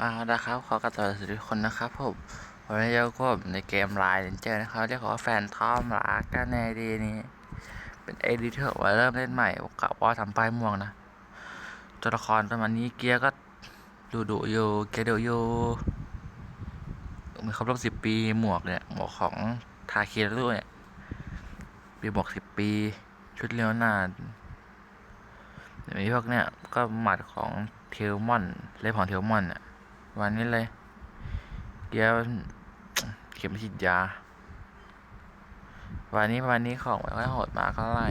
มาแล้วครับขอกระต่ายสวัสดีทุกคนนะครับผมวันนี้เราก็ในเกมไลน์เจอนะครับเรียกว่าแฟนทอมรักกันในดีนี้เป็นเอดิเตอร์ว่าเริ่มเล่นใหม่กะว่าทำป้ายม่วงนะตัวละครประมาณนี้เกียร์ก็ดูดุอยู่เกียร์ดุอยู่มีครบรอบสิบปีหมวกเนี่ยหมวกของทาเครุเนี่ยปีหมวกสิบปี ชุดเลี้ยวนานเดี๋ยวมีพวกเนี่ยก็หมัดของเทลมอนเล็บของเทลมอนอะ วันนี้เลยเกียร์เข็มฉีดยา วันนี้วันนี้ของไม่ค่อยโหดมากเท่าไหร่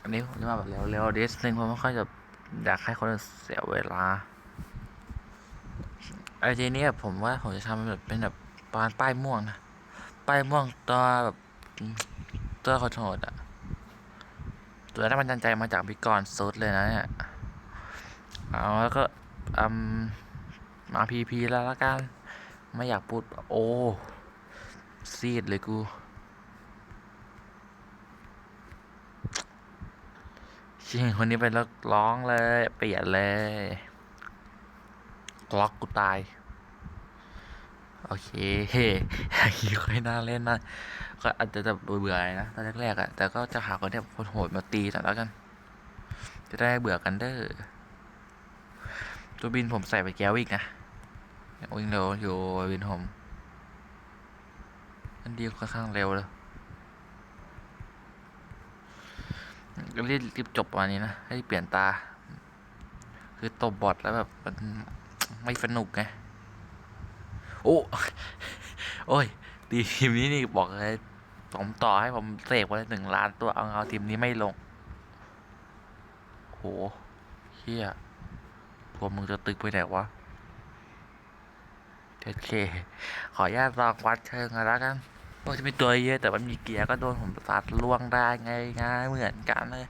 อันนี้ผมจะมาแบบเร็วๆดิสนึงเพราะไม่ค่อยจะอยากให้คนเสียเวลาไอ้ทีนี้ผมว่าผมจะทำแบบเป็นแบบปานป้ายม่วงนะป้ายม่วงตัวแบบตัวขอโทษอะตัวนั้นมันจันใจมาจากพิกรซุดเลยนะเนี่ยเอาแล้วก็ อืมมาพีพีแล้วละกัน ไม่อยากพูดโอ้ซีดเลยกูชิงคนนี้ไปแล้วร้องเลย เปลี่ยนเลยล็อกกูตาย โอเคเฮ้ยค่อยน่าเล่นนะก็อาจจะแบบเบื่อๆนะตอนแรกๆอะ แต่ก็จะหาคนที่คนโหดมาตีแต่แล้วกัน จะได้เบื่อกันเด้อ ตัวบินผมใส่ไปแก้วอีกนะวิ่งเร็วอยู่วินผมมันดีค่อนข้างเร็วเลยก็รีบรีบจบวันนี้นะ ให้เปลี่ยนตา คือตบบอทแล้วแบบมันไม่สนุกไง โอ้โอ้ยทีมนี้นี่บอกเลยผมต่อให้ผมเสกไว้หนึ่งล้านตัวเอาเอาทีมนี้ไม่ลง โหเฮีย พวกมึงจะตึกไปไหนวะโอเค ขออนุญาตลองวัดเชิงกันแล้วกันว่าจะมีตัวเยอะแต่มันมีเกียร์ก็โดนผมซัดล่วงได้ไงง่ายเหมือนกันเลย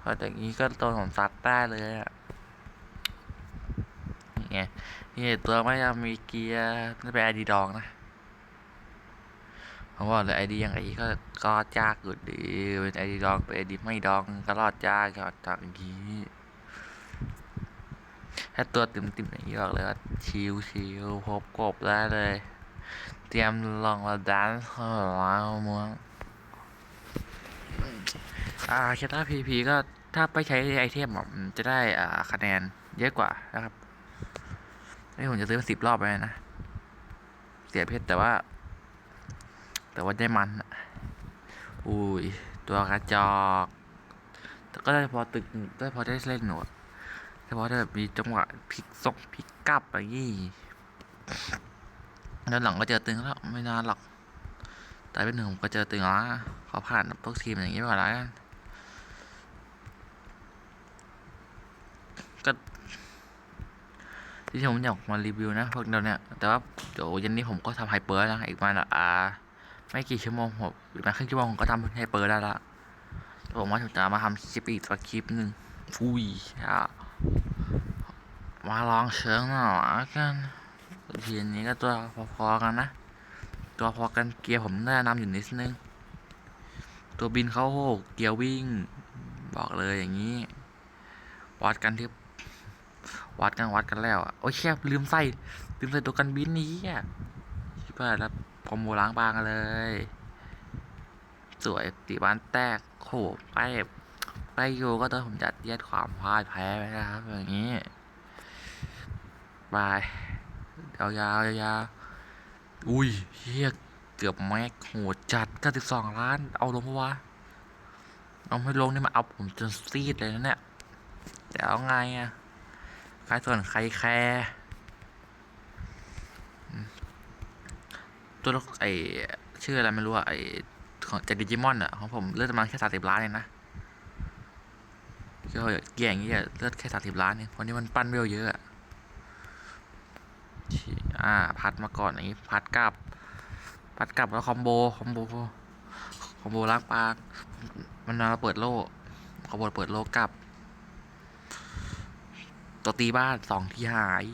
พออย่างนี้ก็โดนผมซัดได้เลยอะนี่ไงนี่ตัวไม่ยังมีเกียร์นี่เป็นไอดีดองนะเพราะว่าเลยไอดีอย่างไอก็ก็ยากอยู่ดีเป็นไอดีดองเป็นไอดีไม่ดองก็รอดยากจากอย่างนี้ ถ้าตัวติ่มติ่มๆอย่างนี้บอกเลยว่าชิวชิวพบกบได้เลย เตรียมลองมาดันเข้าล้าวมืองอ่าแคตตาพีพีก็ถ้าไปใช้ไอเทมจะได้อ่าคะแนนเยอะกว่านะครับนี่ผมจะซื้อมาสิบรอบไปนะ เสียเพชรแต่ว่า แต่ว่าได้มันอุ้ย ตัวกระจอก แต่ก็ได้พอตึกได้พอได้เล่นหนู เฉพาะถ้าแบบมีจังหวะพลิกส่งพลิกกลับอะไรยี่ด้านหลังก็เจอตึงแล้วไม่นานหรอกแต่เป็นหนึ่งผมก็เจอตึงแล้วขอผ่านพวกทีมอย่างนี้ไปก่อนแล้วกันก็ที่ผมอยากมารีวิวนะพวกเราเนี่ยแต่ว่าเดี๋ยวย็นนี้ผมก็ทำไฮเปอร์นะอีกมาณอ่าไม่กี่ชั่วโมงผมอีกประมาณครึ่งชั่วโมงผมก็ทำไฮเปอร์ได้ละผมว่าผมจะมาทำคลิปอีกสักคลิปหนึ่งฟุยอะ มาลองเชิงหน่อยกันทีนี้ก็ตัวพอๆกันนะ ตัวพอกันเกียร์ผมน่านำอยู่นิดนึง ตัวบินเข้าโหกเกียร์วิ่ง บอกเลยอย่างนี้ วัดกันที่วัดกันวัดกันแล้วอะโอ้ยแคบลืมใส่ลืมใส่ตัวกันบินนี้อะชิบหายแล้วคอมโบล้างบางกันเลย สวยตีบ้านแตกโขไป ไปอยู่ก็ต้องผมจัดเยียดความพ่ายแพ้ไปนะครับ อย่างนี้บายยาวยาวยาวๆอุ้ยเฮียเกือบแม็กโหดจัด92ล้าน เอาลงปะวะเอาไม่ลงนี่มาเอาผมจนซีดเลยนะเนี่ยแต่เอาไงอะใครส่วนใครแคร์ตัวละไอชื่ออะไรไม่รู้อะไอของจากดิจิมอนอะของผมเลือดประมาณแค่สามสิบล้านเองนะ ก็เกี่ยงอย่างงี้อะเลือดแค่สามสิบล้านเองเพราะนี่มันปั้นเวลเยอะอะอ่า พัดมาก่อนอย่างนี้ พัดกลับ พัดกลับแล้วคอมโบ คอมโบ คอมโบล้างปาก มันมาเปิดโล่คอมโบเปิดโล่กลับ ตัวตีบ้านสองที่หาย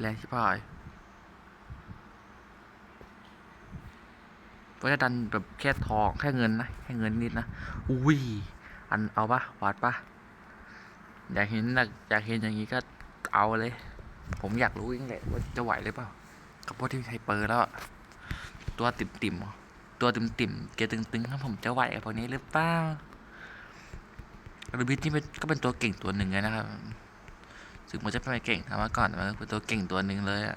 แรงชิบหายเพราะจะดันแบบแค่ทองแค่เงินนะ แค่เงินนิดนะ อุ้ย อันเอาปะวัดปะอยากเห็นอยากเห็นอย่างนี้ก็เอาเลย ผมอยากรู้เองแหละว่าจะไหวหรือเปล่ากับพวกที่ไฮเปอร์แล้ว ตัวติ่มติ่มตัวติ่มติ่มเกียร์ตึงๆครับผมจะไหวกับพวกนี้หรือเปล่ารูบิทนี่เป็นก็เป็นตัวเก่งตัวหนึ่งนะครับถึงมันจะไม่เก่งทำมาก่อนแต่มันเป็นตัวเก่งตัวหนึ่งเลยอะ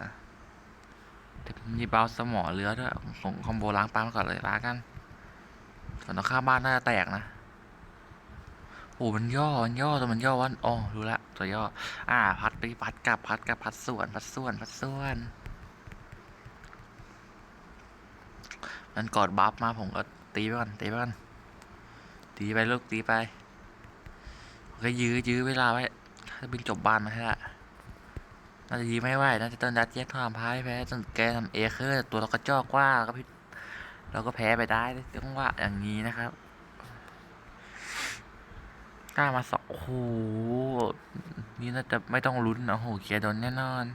แต่มีเบาสมอเรือด้วยของคอมโบล้างปลามก่อนเลยล้างกันส่วนตรงข้าบ้านน่าจะแตกนะ โอ้มันย่อ มันย่อแต่มันย่อวันอ๋อรู้ละ ตัวย่อ อ่า พัดไปพัดกลับ พัดกลับ พัดส่วน พัดส่วน พัดส่วน มันกอดบัฟมาผมก็ตีไปก่อน ตีไปก่อน ตีไปลูก ตีไป ก็ยื้อ ยื้อเวลาไว้ ถ้าบินจบบ้านมาให้ละน่าจะยื้อไม่ไหว น่าจะต้นยัดแยกทำพายแพ้จนแกทำเอเคอร์ตัวเราก็จอกว่าก็พิเราก็แพ้ไปได้จังหวะอย่างนี้นะครับ กล้ามาสองโอ้โหนี่น่าจะไม่ต้องลุ้นนะโอ้โหเกียร์โดนแน่นอน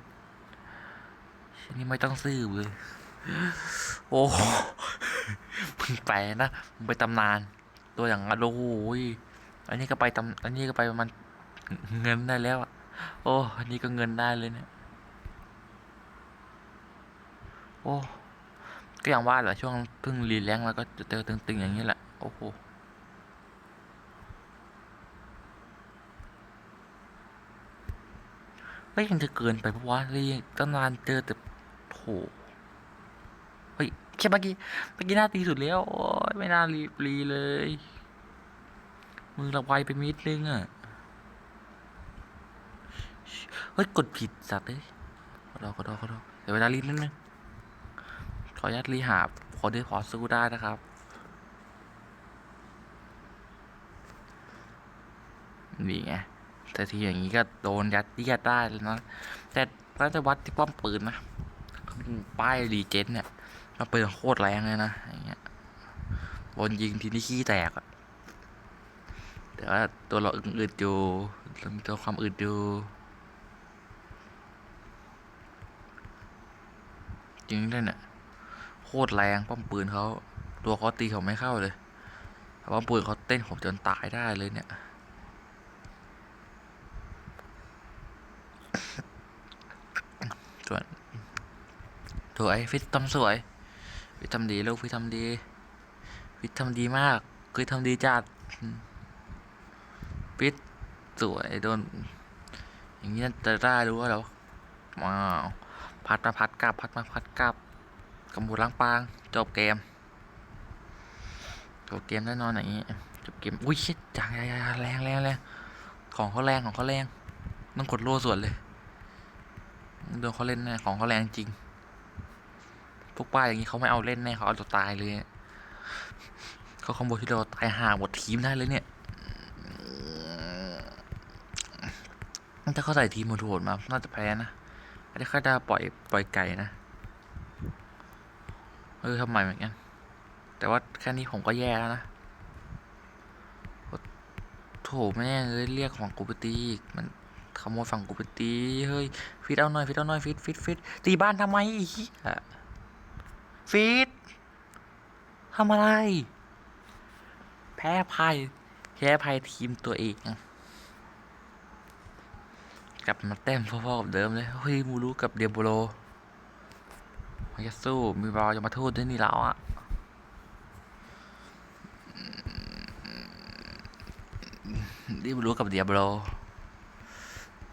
ชิ้นนี้ไม่ต้องซื้อเลย โอ้มึงไปนะมึงไปตำนาน ตัวอย่างนั้นโอ้โหยอันนี้ก็ไปตำอันนี้ก็ไปประมาณเงินได้แล้วอะโอ้อันนี้ก็เงินได้เลยเนี่ยโอ้ก็อย่างว่าแหละช่วงเพิ่งรีแลงแล้วก็จะเจอตึงๆอย่างนี้แหละ โอ้โห ไม่ยังจะเกินไปเพราะว่าเรียตั้งนานเจอแต่โถเฮ้ยแค่เมื่อกี้เมื่อกี้หน้าตีสุดแล้วโอ้ยไม่น่ารีบรีเลย มือเราไวไปมิดนึงอะเฮ้ยกดผิดสัตว์เลยขอโทษขอโทษขอโทษเดี๋ยวเวลารีบนิดนึงขออนุญาตรีหาพอได้พอสู้ได้นะครับนี่ไง แต่ทีอย่างนี้ก็โดนยัดเยียดได้เลยนะแต่น่าจะวัดที่ป้อมปืนนะป้ายรีเจนเนี่ยมันปืนโคตรแรงเลยนะอย่างเงี้ยบนยิงทีนี่ขี้แตกอะแต่ว่าตัวเราอึดๆอยู่มีตัวความอึดอยู่จริงด้วยเนี่ยโคตรแรงป้อมปืนเขาตัวเขาตีเขาไม่เข้าเลยป้อมปืนเขาเต้นผมจนตายได้เลยเนี่ย ส่วน สวยฟิตทำสวย ฟิตทำดีลูกฟิตทำดี ฟิตทำดีมาก คือทำดีจัดฟิตสวยโดน อย่างนี้จะได้รู้ว่าเราว้าวพัดมาพัดกลับพัดมาพัดกลับกำบูล้างปาง จบเกม จบเกมแน่นอนอย่างนี้จบเกมอุ้ยชิดจังแรงแรงแรงของเขาแรงของเขาแรงต้องกดโล่ส่วนเลยโดนเขาเล่นแน่ของเขาแรงจริง วกป้าอย่างนี้เขาไม่เอาเล่นแน่เขาเอาตัวตายเลยเขาคอมโบที่เราตายห่าหมดทีมได้เลยเนี่ยถ้าเขาใส่ทีมโหดมา น่าจะแพ้นะอันนี้เขาจะปล่อยปล่อยไก่นะ เออทำไมเหมือนกัน แต่ว่าแค่นี้ผมก็แย่แล้วนะโถแม่เลยเรียกของกูไปตีอีกมันขโมยฝั่งกูไปตี เฮ้ย ฟิตเอาหน่อย ฟิตเอาหน่อย ฟิตฟิตฟิตตีบ้านทำไมอ้เหี้ย ฟิตทำอะไร แพ้ภัยแพ้ภัยทีมตัวเองกลับมาแต้มพ่อๆกับเดิมเลย เฮ้ย มูรู้กับเดียโบโลมันจะสู้มีบอลจะมาโทษด้วยนี่แล้วอะเดียโบโลกับเดียโบโล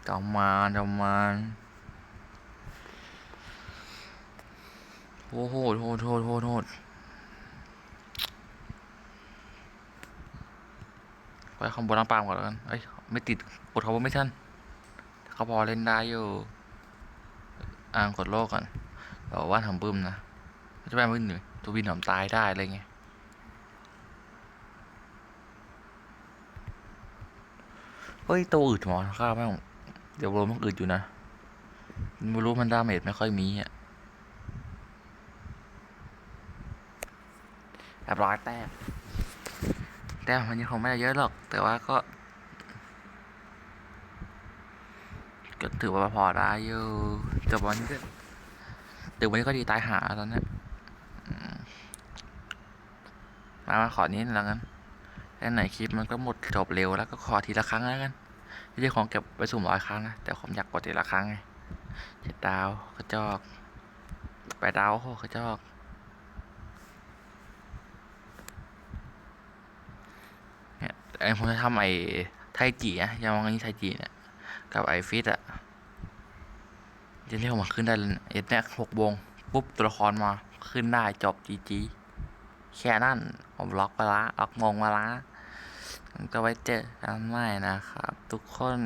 จอมมารจอมมาร โอ้โหโหดโหดโหดโหดไปคอมโบล้างปามก่อนแล้วกันเอ้ย ไม่ติด กดเขาไม่ทันเขาพอเล่นได้อยู่ อ่างกดโลกก่อนบอกว่าทำบึ้มนะจะไปมึนหนึ่งตัวบินหอมตายได้อะไรเงี้ยเฮ้ยตัวอึดหมอข้าวแม่งเดี๋ยวโรมันอึดอยู่นะไม่รู้มันดาเมจไม่ค่อยมีอะ แอบร้อยแต้มแต้มมันยังคงไม่ได้เยอะหรอก แต่ว่าก็ ก็ถือว่าพอได้อยู่แต่วันนี้ก็แต่วันนี้ก็ดีตายหาตอนนี้มามาขอนี้แล้วกันแล้วไหนคลิปมันก็หมดจบเร็วแล้วก็ขอทีละครั้งแล้วกันที่ที่ของเก็บไปสุ่มร้อยครั้งนะ แต่ผมอยากกดทีละครั้งไงเจ็ดดาวกระจอกแปดดาวโอ้โหกระจอก เนี่ย ไอ้ผมจะทำไอ้ไทจีนะยาวังนี้ไทจีเนี่ยกับไอฟิตอะเดี๋ยวนี้ผมาขึ้นได้เลยเนี่ยเอ็ดเนี่ยหกวงปุ๊บตัวละครมาขึ้นได้จบจีจีแค่นั้นผมล็อกไปละล็อกมงมาละก็ไว้เจอกันใหม่นะครับ ทุกคน